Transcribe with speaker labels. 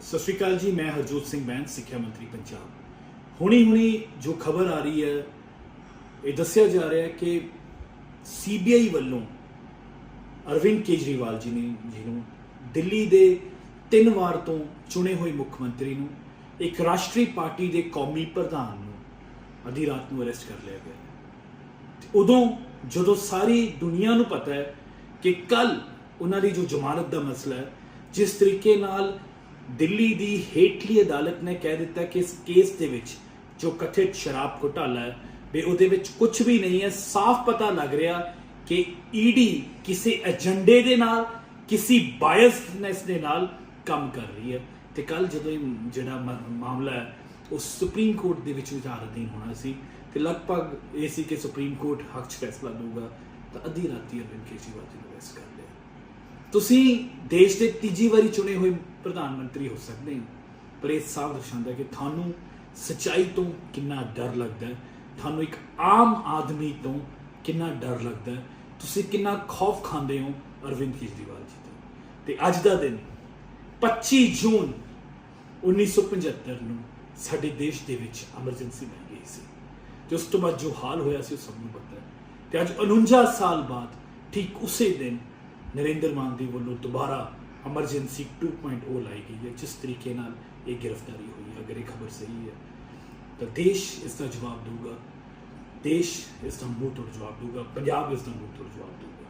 Speaker 1: ਸਤਿ ਸ਼੍ਰੀ ਅਕਾਲ ਜੀ, ਮੈਂ ਹਰਜੋਤ ਸਿੰਘ ਬੈਂਸ, ਸਿੱਖਿਆ ਮੰਤਰੀ ਪੰਜਾਬ ਹੁਣੀ ਹੁਣੀ ਜੋ ਖਬਰ ਆ ਰਹੀ ਹੈ, ਇਹ ਦੱਸਿਆ ਜਾ ਰਿਹਾ ਹੈ ਕਿ ਸੀਬੀਆਈ ਵੱਲੋਂ ਅਰਵਿੰਦ ਕੇਜਰੀਵਾਲ ਜੀ ਨੇ ਜਿਹਨੂੰ ਦਿੱਲੀ ਦੇ ਤਿੰਨ ਵਾਰ ਤੋਂ ਚੁਣੇ ਹੋਏ ਮੁੱਖ ਮੰਤਰੀ ਨੂੰ, ਇੱਕ ਰਾਸ਼ਟਰੀ ਪਾਰਟੀ ਦੇ ਕੌਮੀ ਪ੍ਰਧਾਨ ਨੂੰ ਅੱਧੀ ਰਾਤ ਨੂੰ ਅਰੈਸਟ ਕਰ ਲਿਆ ਗਿਆ ਹੈ। ਉਦੋਂ ਜਦੋਂ ਸਾਰੀ ਦੁਨੀਆ ਨੂੰ ਪਤਾ ਹੈ ਕਿ ਕੱਲ ਉਹਨਾਂ ਦੀ ਜੋ ਜ਼ਮਾਨਤ ਦਾ ਮਸਲਾ ਹੈ, ਜਿਸ ਤਰੀਕੇ ਨਾਲ ਦਿੱਲੀ ਦੀ ਹੇਠਲੀ ਅਦਾਲਤ ਨੇ ਕਹਿ ਦਿੱਤਾ ਕਿ ਇਸ ਕੇਸ ਦੇ ਵਿੱਚ ਜੋ ਕਥਿਤ ਸ਼ਰਾਬ ਘੁਟਾਲਾ ਹੈ, ਵੀ ਉਹਦੇ ਵਿੱਚ ਕੁਝ ਵੀ ਨਹੀਂ ਹੈ, ਸਾਫ਼ ਪਤਾ ਲੱਗ ਰਿਹਾ ਕਿ ਈਡੀ ਕਿਸੇ ਏਜੰਡੇ ਦੇ ਨਾਲ, ਕਿਸੇ ਬਾਇਸਨੈਸ ਦੇ ਨਾਲ ਕੰਮ ਕਰ ਰਹੀ ਹੈ। ਤੇ ਕੱਲ ਜਦੋਂ ਇਹ ਜਿਹੜਾ ਮਾਮਲਾ ਹੈ, ਉਹ ਸੁਪਰੀਮ ਕੋਰਟ ਦੇ ਵਿੱਚ ਵਿਚਾਰਾਧੀਨ ਹੋਣਾ ਸੀ, ਤੇ ਲਗਭਗ ਇਹ ਸੀ ਕਿ ਸੁਪਰੀਮ ਕੋਰਟ ਹੱਕ 'ਚ ਫੈਸਲਾ ਦੇਊਗਾ ਤਾਂ ਅੱਧੀ ਰਾਤੀ ਅਰਵਿੰਦ ਕੇਜਰੀਵਾਲ ਜੀ ਨੂੰ ਅਰੈਸਟ ਕਰ ਲਿਆ। ਤੁਸੀਂ ਦੇਸ਼ ਦੇ ਤੀਜੀ ਵਾਰੀ ਚੁਣੇ ਹੋਏ ਪ੍ਰਧਾਨ ਮੰਤਰੀ ਹੋ ਸਕਦੇ ਹੋ। ਪਰ ਇਹ ਸਾਫ਼ ਦਰਸਾਉਂਦਾ ਕਿ ਤੁਹਾਨੂੰ ਸਚਾਈ ਤੋਂ ਕਿੰਨਾ ਡਰ ਲੱਗਦਾ ਤੁਹਾਨੂੰ ਇੱਕ ਆਮ ਆਦਮੀ ਤੋਂ ਕਿੰਨਾ ਡਰ ਲੱਗਦਾ ਤੁਸੀਂ ਕਿੰਨਾ ਖੌਫ ਖਾਂਦੇ ਹੋ ਅਰਵਿੰਦ ਕੇਜਰੀਵਾਲ ਜੀ ਤੋਂ। ਤੇ ਅੱਜ ਦਾ ਦਿਨ 25 ਜੂਨ 1975 ਨੂੰ ਸਾਡੇ ਦੇਸ਼ ਦੇ ਵਿੱਚ ਐਮਰਜੈਂਸੀ ਬਣ ਗਈ ਸੀ। ਤੇ ਉਸ ਤੋਂ ਬਾਅਦ ਜੋ ਹਾਲ ਹੋਇਆ ਸੀ ਉਹ ਸਭ ਨੂੰ ਪਤਾ ਹੈ। ਤੇ ਅੱਜ 49 ਸਾਲ ਬਾਅਦ, ਠੀਕ ਉਸੇ ਦਿਨ ਨਰਿੰਦਰ ਮਾਨ ਦੀ ਵੱਲੋਂ ਦੁਬਾਰਾ ਐਮਰਜੈਂਸੀ 2.0 ਲਾਈ ਗਈ ਹੈ, ਜਿਸ ਤਰੀਕੇ ਨਾਲ ਇਹ ਗ੍ਰਿਫਤਾਰੀ ਹੋਈ ਹੈ। ਅਗਰ ਇਹ ਖਬਰ ਸਹੀ ਹੈ, ਤਾਂ ਦੇਸ਼ ਇਸ ਦਾ ਜਵਾਬ ਦੇਊਗਾ। ਦੇਸ਼ ਇਸ ਦਾ ਮੂੰਹ ਤੋੜ ਜਵਾਬ ਦੇਊਗਾ, ਪੰਜਾਬ ਇਸ ਦਾ ਮੂੰਹ ਤੋੜ ਜਵਾਬ ਦੇਊਗਾ।